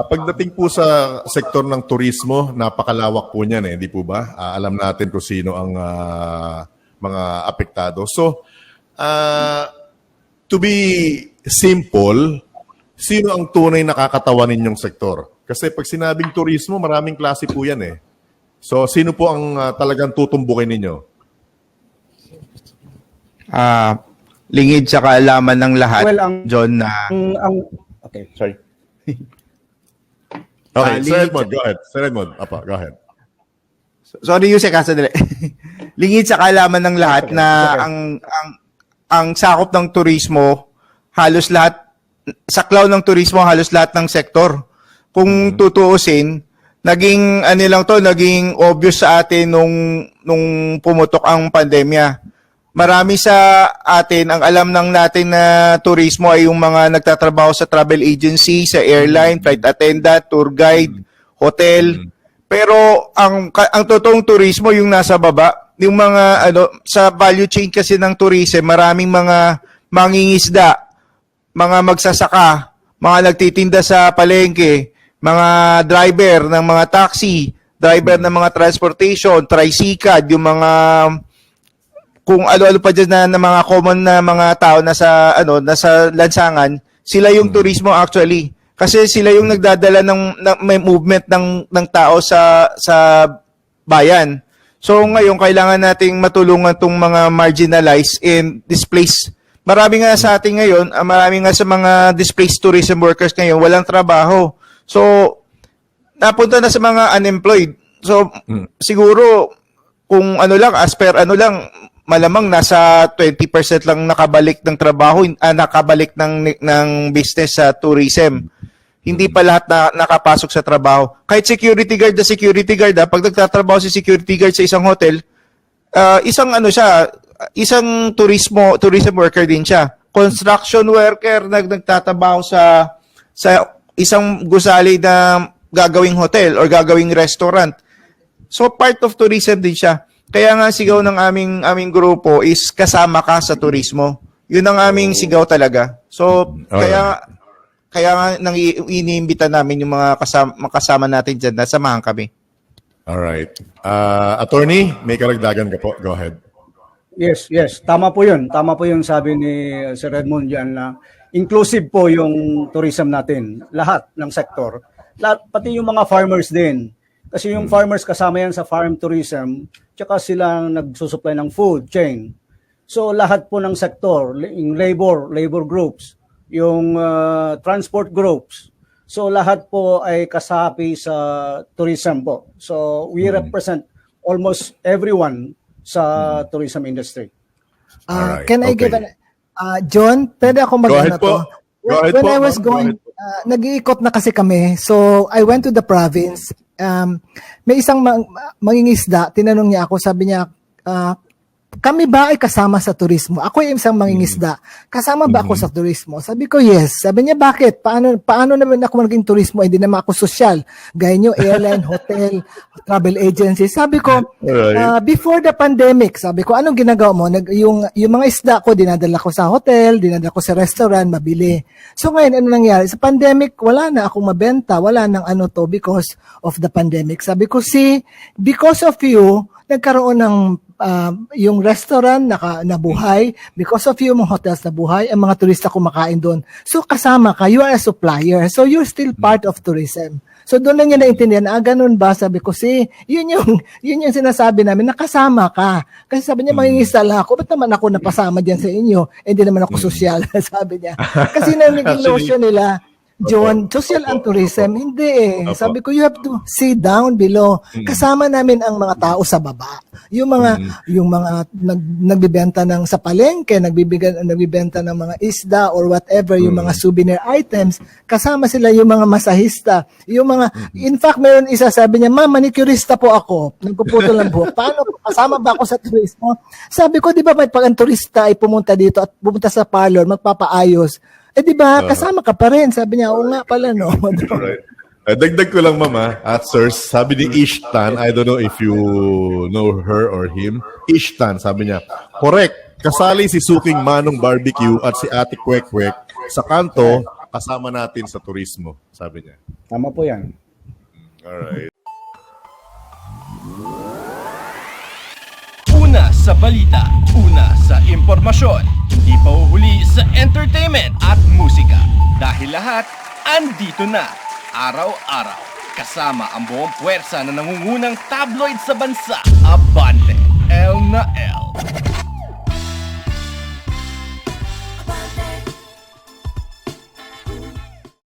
Ah, Pagdating po sa sektor ng turismo, napakalawak po niyan eh, di po ba? Ah, alam natin kung sino ang ah, mga apektado. So, ah, to be simple, sino ang tunay nakakatawan ninyong sektor? Kasi pag sinabing turismo, maraming klase po yan eh. So, sino po ang ah, talagang tutumbukin ninyo? Ah, lingid sa kaalaman ng lahat, Well, ang- John, na Ang, ang, okay, sorry. Okay, Ah, Sir Edmond, go ahead. Sir Edmond, apa, go ahead. Sorry, Yusek, ha, sandali. Lingid sa kaalaman ng lahat na ang ang ang sakop ng turismo halos lahat saklaw ng turismo halos lahat ng sektor. Kung tutuusin, naging ano lang to, naging obvious sa atin nung nung pumutok ang pandemya. Marami sa atin ang alam ng natin na turismo ay yung mga nagtatrabaho sa travel agency, sa airline, flight attendant, tour guide, hotel. Pero ang ang totoong turismo yung nasa baba, yung mga ano sa value chain kasi ng tourism, maraming mga mangingisda, mga magsasaka, mga nagtitinda sa palengke, mga driver ng mga taxi, driver ng mga transportation, tricycad, yung mga kung ano-ano pa dyan na, na mga common na mga tao nasa ano nasa lansangan, sila yung turismo actually. Kasi sila yung nagdadala ng, ng may movement ng ng tao sa sa bayan. So ngayon kailangan nating matulungan tong mga marginalized and displaced. Marami nga sa atin ngayon, ah, marami nga sa mga displaced tourism workers ngayon walang trabaho. So napunta na sa mga unemployed. So Mm. siguro kung ano lang as per ano lang malamang nasa 20% lang nakabalik ng trabaho, ah, nakabalik ng ng business sa tourism. Hindi pa lahat na nakapasok sa trabaho. Kahit security guard na security guard, ah, pag nagtatrabaho si security guard sa isang hotel, ah, isang ano siya, isang turismo tourism worker din siya. Construction worker nag nagtatrabaho sa sa isang gusali na gagawing hotel or gagawing restaurant. So part of tourism din siya. Kaya nga sigaw ng aming aming grupo is kasama ka sa turismo. Yun ang aming sigaw talaga. So kaya kaya nga nang iniimbita namin yung mga kasama, makasama natin diyan na samahan kami. All right. Ah, attorney, may karagdagan ka po. Go ahead. Yes, yes. Tama po yun. Tama po yung sabi ni uh, Sir Edmond dyan na inclusive po yung tourism natin. Lahat ng sektor. Lahat, pati yung mga farmers din. Kasi yung farmers kasama yan sa farm tourism, tsaka sila ang nagsusupply ng food chain. So lahat po ng sektor, yung labor, labor groups, yung uh, transport groups. So lahat po ay kasapi sa tourism po. So we represent almost everyone sa tourism industry. Uh, Alright, can I okay. give an... Uh, John, pwede ako mag Go ahead po. to? Go ahead when po, I was going, ahead po. Uh, nag-iikot na kasi kami. So, I went to the province. Um, may isang mang, mangingisda, tinanong niya ako, sabi niya, uh, kami ba ay kasama sa turismo? Ako ay isang mangingisda. Kasama ba ako sa turismo? Sabi ko, yes. Sabi niya, bakit? Paano, paano naman ako maging turismo? Hindi naman ako sosyal. Gaya niyo, airline, hotel, travel agency. Sabi ko, Alright. ah, before the pandemic, sabi ko, anong ginagawa mo? Nag, yung, yung mga isda ko, dinadala ko sa hotel, dinadala ko sa restaurant, mabili. So ngayon, ano nangyari? Sa pandemic, wala na akong mabenta, wala nang ano to because of the pandemic. Sabi ko, see, because of you, nagkaroon ng ah, yung restaurant naka, nabuhay, because of you, mga hotels nabuhay, ang mga turista kumakain doon. So kasama ka, you are a supplier. So you're still part of tourism. So doon lang niya naintindihan, ah, ganun ba? Sabi ko, si, yun yung, yun yung sinasabi namin, nakasama ka. Kasi sabi niya, mangingisda lang ako, ba't naman ako napasama dyan sa inyo? Eh, Hindi naman ako sosyal, sabi niya. Kasi naging Actually- notion nila, John, social and tourism, hindi eh. Opo. Sabi ko, you have to sit down below. Kasama namin ang mga tao sa baba. Yung mga, yung mga nag, nagbibenta ng sa palengke, nagbibigyan, nagbibenta ng mga isda or whatever, yung mga souvenir items, kasama sila yung mga masahista. Yung mga, in fact, meron isa sabi niya, ma'am, manicurista po ako. Nagpuputo lang po. Paano, kasama ba ako sa turismo? Sabi ko, di ba pag ang turista ay pumunta dito at pumunta sa parlor, magpapaayos, eh di ba, kasama ka pa rin. Sabi niya, oo nga pala, no? Alright. Uh, dagdag ko lang mama, at sirs, sabi ni Ishtan, I don't know if you know her or him, Ishtan, sabi niya, correct, kasali si Suking Manong Barbecue at si Ate Kwek Kwek sa kanto kasama natin sa turismo, sabi niya. Tama po yan. Alright. Una sa balita, una sa impormasyon, hindi pa uhuli sa entertainment at musika. Dahil lahat, andito na, araw-araw. Kasama ang buong puwersa na nangungunang tabloid sa bansa, Abante, El